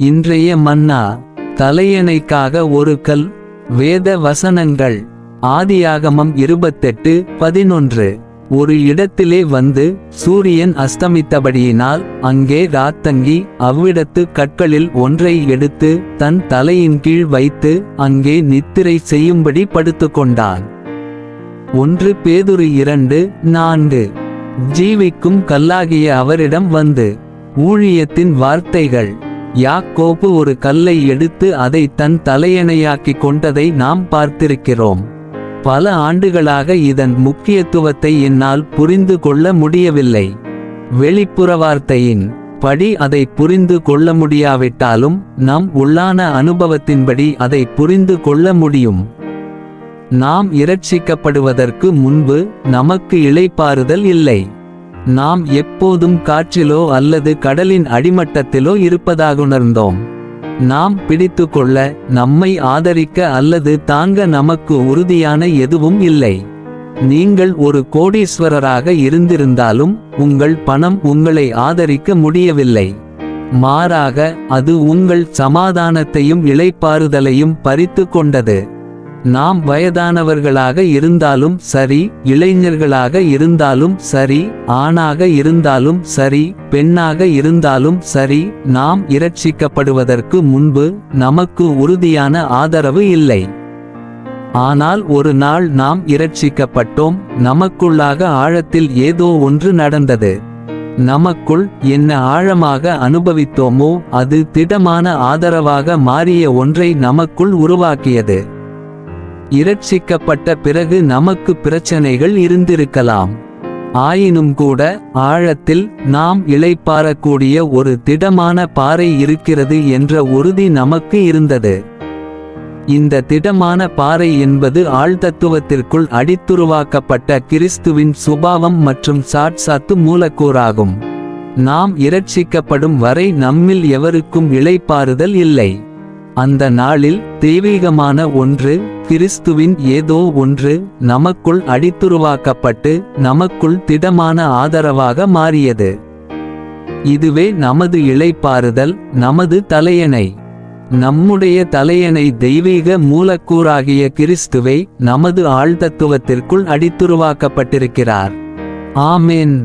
இன்றைய மன்னா தலையணைக்காக ஒரு கல் வேத வசனங்கள் ஆதியாகமம் இருபத்தெட்டு பதினொன்று. ஒரு இடத்திலே வந்து சூரியன் அஸ்தமித்தபடியினால் அங்கே ராத்தங்கி அவ்விடத்து கற்களில் ஒன்றை எடுத்து தன் தலையின் கீழ் வைத்து அங்கே நித்திரை செய்யும்படி படுத்துக்கொண்டான். ஒன்று பேதுரு இரண்டு நான்கு. ஜீவிக்கும் கல்லாகிய அவரிடம் வந்து ஊழியத்தின் வார்த்தைகள். யாக்கோப்பு ஒரு கல்லை எடுத்து அதை தன் தலையணையாக்கிக் கொண்டதை நாம் பார்த்திருக்கிறோம். பல ஆண்டுகளாக இதன் முக்கியத்துவத்தை என்னால் புரிந்து கொள்ள முடியவில்லை. வெளிப்புற வார்த்தையின் படி அதை புரிந்து கொள்ள முடியாவிட்டாலும் நம் உள்ளான அனுபவத்தின்படி அதை புரிந்து கொள்ள முடியும். நாம் இரட்சிக்கப்படுவதற்கு முன்பு நமக்கு இளைப்பாறுதல் இல்லை. நாம் எப்போதும் காற்றிலோ அல்லது கடலின் அடிமட்டத்திலோ இருப்பதாகுணர்ந்தோம் நாம் பிடித்து கொள்ள நம்மை ஆதரிக்க அல்லது தாங்க நமக்கு உறுதியான எதுவும் இல்லை. நீங்கள் ஒரு கோடீஸ்வரராக இருந்திருந்தாலும் உங்கள் பணம் உங்களை ஆதரிக்க முடியவில்லை. மாறாக அது உங்கள் சமாதானத்தையும் இளைப்பாறுதலையும் பறித்து கொண்டது நாம் வயதானவர்களாக இருந்தாலும் சரி இளைஞர்களாக இருந்தாலும் சரி ஆணாக இருந்தாலும் சரி பெண்ணாக இருந்தாலும் சரி நாம் இரட்சிக்கப்படுவதற்கு முன்பு நமக்கு உறுதியான ஆதரவு இல்லை. ஆனால் ஒரு நாள் நாம் இரட்சிக்கப்பட்டோம் நமக்குள்ளாக ஆழத்தில் ஏதோ ஒன்று நடந்தது. நமக்குள் என்ன ஆழமாக அனுபவித்தோமோ அது திடமான ஆதரவாக மாறிய ஒன்றை நமக்குள் உருவாக்கியது. இரட்சிக்கப்பட்ட பிறகு நமக்கு பிரச்சனைகள் இருந்திருக்கலாம். ஆயினும் கூட ஆழத்தில் நாம் இளைப்பாறக்கூடிய ஒரு திடமான பாறை இருக்கிறது என்ற உறுதி நமக்கு இருந்தது. இந்த திடமான பாறை என்பது ஆழ்தத்துவத்திற்குள் அடித்துருவாக்கப்பட்ட கிறிஸ்துவின் சுபாவம் மற்றும் சாட்சாத்து மூலக்கூறாகும். நாம் இரட்சிக்கப்படும் வரை நம்மில் எவருக்கும் இளைப்பாறுதல் இல்லை. அந்த நாளில் தெய்வீகமான ஒன்று கிறிஸ்துவின் ஏதோ ஒன்று நமக்குள் அடித்துருவாக்கப்பட்டு நமக்குள் திடமான ஆதரவாக மாறியது. இதுவே நமது இளைப்பாறுதல் நமது தலையணை. நம்முடைய தலையணை தெய்வீக மூலக்கூறாகிய கிறிஸ்துவை நமது ஆழ்தத்துவத்திற்குள் அடித்துருவாக்கப்பட்டிருக்கிறார். ஆமென்.